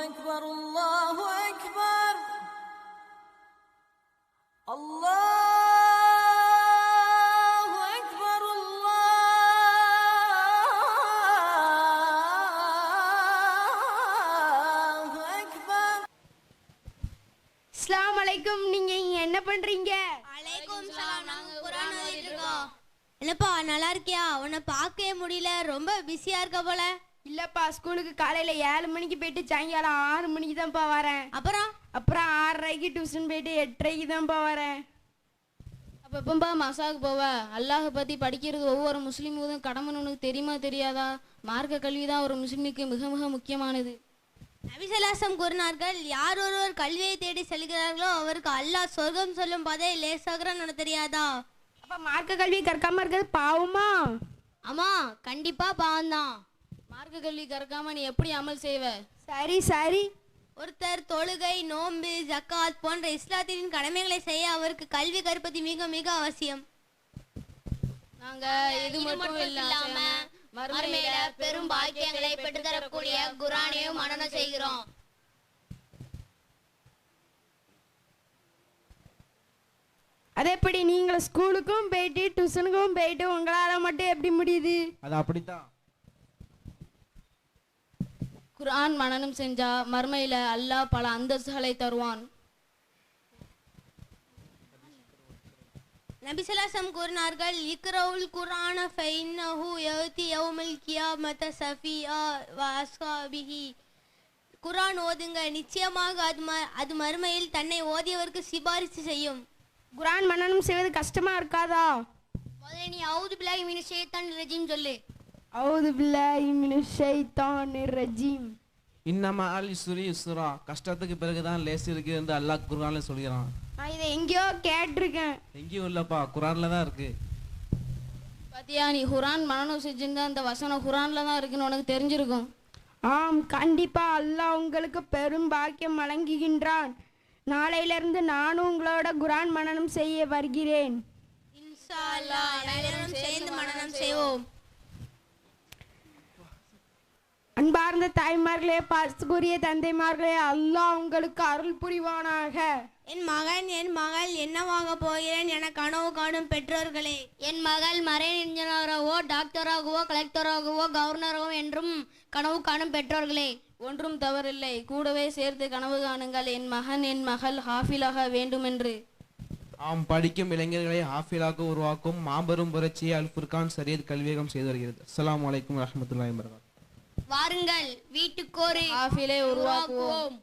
أكبر الله أكبر الله أكبر الله أكبر அஸ்ஸலாமு அலைக்கும் நீங்க இங்க என்ன பண்றீங்க அலைக்கும் சலாம் நாங்க குர்ஆன் ஓதிட்டு இருக்கோம் என்னப்பா நல்லா இருக்கியா உன்னை பார்க்கவே முடியல ரொம்ப பிஸியா இருக்க போல இல்லப்பா ஸ்கூலுக்கு காலையில ஏழு மணிக்கு போயிட்டு சாயங்காலம் ஆறு மணிக்கு தான்ப்பா வரேன். அப்புறம்? அப்புறம் ஆறரைக்கு டியூஷன் போயிட்டு எட்டரைக்கு தான்ப்பா வரேன். அப்போ எப்பம்பா மசாவுக்கு போவ? அல்லாஹ் பற்றி படிக்கிறது ஒவ்வொரு முஸ்லீமுக்கும் கடமைன்னு உனக்கு தெரியுமா தெரியாதா? மார்க்க கல்வி தான் ஒரு முஸ்லீமுக்கு மிக மிக முக்கியமானது. நபிசலாசம் கூறினார்கள் யார் ஒருவர் கல்வியை தேடி செல்கிறார்களோ அவருக்கு அல்லாஹ் சொர்க்கம் சொல்லும் பதை லேசாகிறான்னு உனக்கு தெரியாதா? அப்ப மார்க்க கல்வி கற்காம இருக்கிறது பாவமா? ஆமா கண்டிப்பா பாவம்தான். மார்க்க கல்வி கற்காம நீ எப்படி அமல் செய்வ? சரி சரி. ஒருத்தர் தொழுகை நோன்பு ஜக்காத் போன்ற இஸ்லாத்தின் கடமைகளை செய்ய அவருக்கு கல்வி கற்பது மிக மிக அவசியம். நாங்க இது மட்டும் இல்லாம மறுமையில பெரும் பாக்கியங்களை பெற்றுத்தரக்கூடிய குரானையும் மனனம் செய்கிறோம். அதே எப்படி நீங்களும் ஸ்கூலுக்கும் போயிட்டு டியூஷனுக்கும் போயிட்டு உங்களால மட்டும் எப்படி முடியுது? அது அப்படித்தான். குர்ஆன் மனனம் செஞ்சா மறுமையில அல்லாஹ் பல அந்தஸ்துகளை தருவான். நபிசலாசம் கூறினார்கள் இக்ரவுல் குர்ஆன ஃபைன்னஹு யௌதி யௌமல் கியாமத சஃபியா வ அஸ்ஹாபிஹி. குர்ஆன் ஓதுங்க நிச்சயமாக அது ம அது மறுமையில் தன்னை ஓதியவருக்கு சிபாரிசு செய்யும். குரான் மன்னனம் செய்வது கஷ்டமா இருக்காதா? முதல்ல நீ அவுது பிலாகி மீன் ஷேத்தான் ரஜீம் சொல்லு. அவுது பில்லாஹி மினஷ் ஷைத்தானிர் ரஜீம். இன்னமா அல் சுரி சுரா கஷ்டத்துக்கு பிறகுதான் லேசு இருக்கு என்று அல்லாஹ் குர்ஆன்ல சொல்கிறான். நான் இதை எங்கேயோ கேட்டிருக்கேன். எங்கேயும் இல்லப்பா குர்ஆன்ல தான் இருக்கு. பாத்தியா நீ குர்ஆன் மனனம் செஞ்சிருந்தா அந்த வசனம் குர்ஆன்ல தான் இருக்குன்னு உனக்கு தெரிஞ்சிருக்கும். ஆம் கண்டிப்பா அல்லாஹ் உங்களுக்கு பெரும் பாக்கியம் வழங்குகின்றான். நாளையிலிருந்து நானும் உங்களோட குரான் மனனம் செய்ய வருகிறேன். இன்ஷா அல்லாஹ் அனைவரும் சேர்ந்து மனனம் செய்வோம். அன்பார்ந்த தாய்மார்களே பாசக்குரிய தந்தைமார்களே அல்லாஹ் உங்களுக்கு அருள் புரிவானாக. என் மகன் என் மகள் என்னவாக போகிறேன் என கனவு காணும் பெற்றோர்களே. என் மகள் மரைன் இன்ஜினியராகவோ டாக்டராகவோ கலெக்டராகவோ கவர்னராகவோ என்றும் கனவு காணும் பெற்றோர்களே. ஒன்றும் தவறில்லை. கூடவே சேர்த்து கனவு காணுங்கள். என் மகன் என் மகள் ஹாஃபிலாக வேண்டுமென்று. ஆம் படிக்கும் இளைஞர்களை ஹாஃபிலாக உருவாக்கும் மாபெரும் புரட்சியை அல் ஃபுர்கான் சரியத் கல்வியகம் செய்து வருகிறது. அஸ்ஸலாமு அலைக்கும் வரஹ்மத்துல்லாஹி வபரகாத்துஹு வாருங்கள் வீட்டுக்கோரு ஹாஃபிலை உருவாக்குவோம்.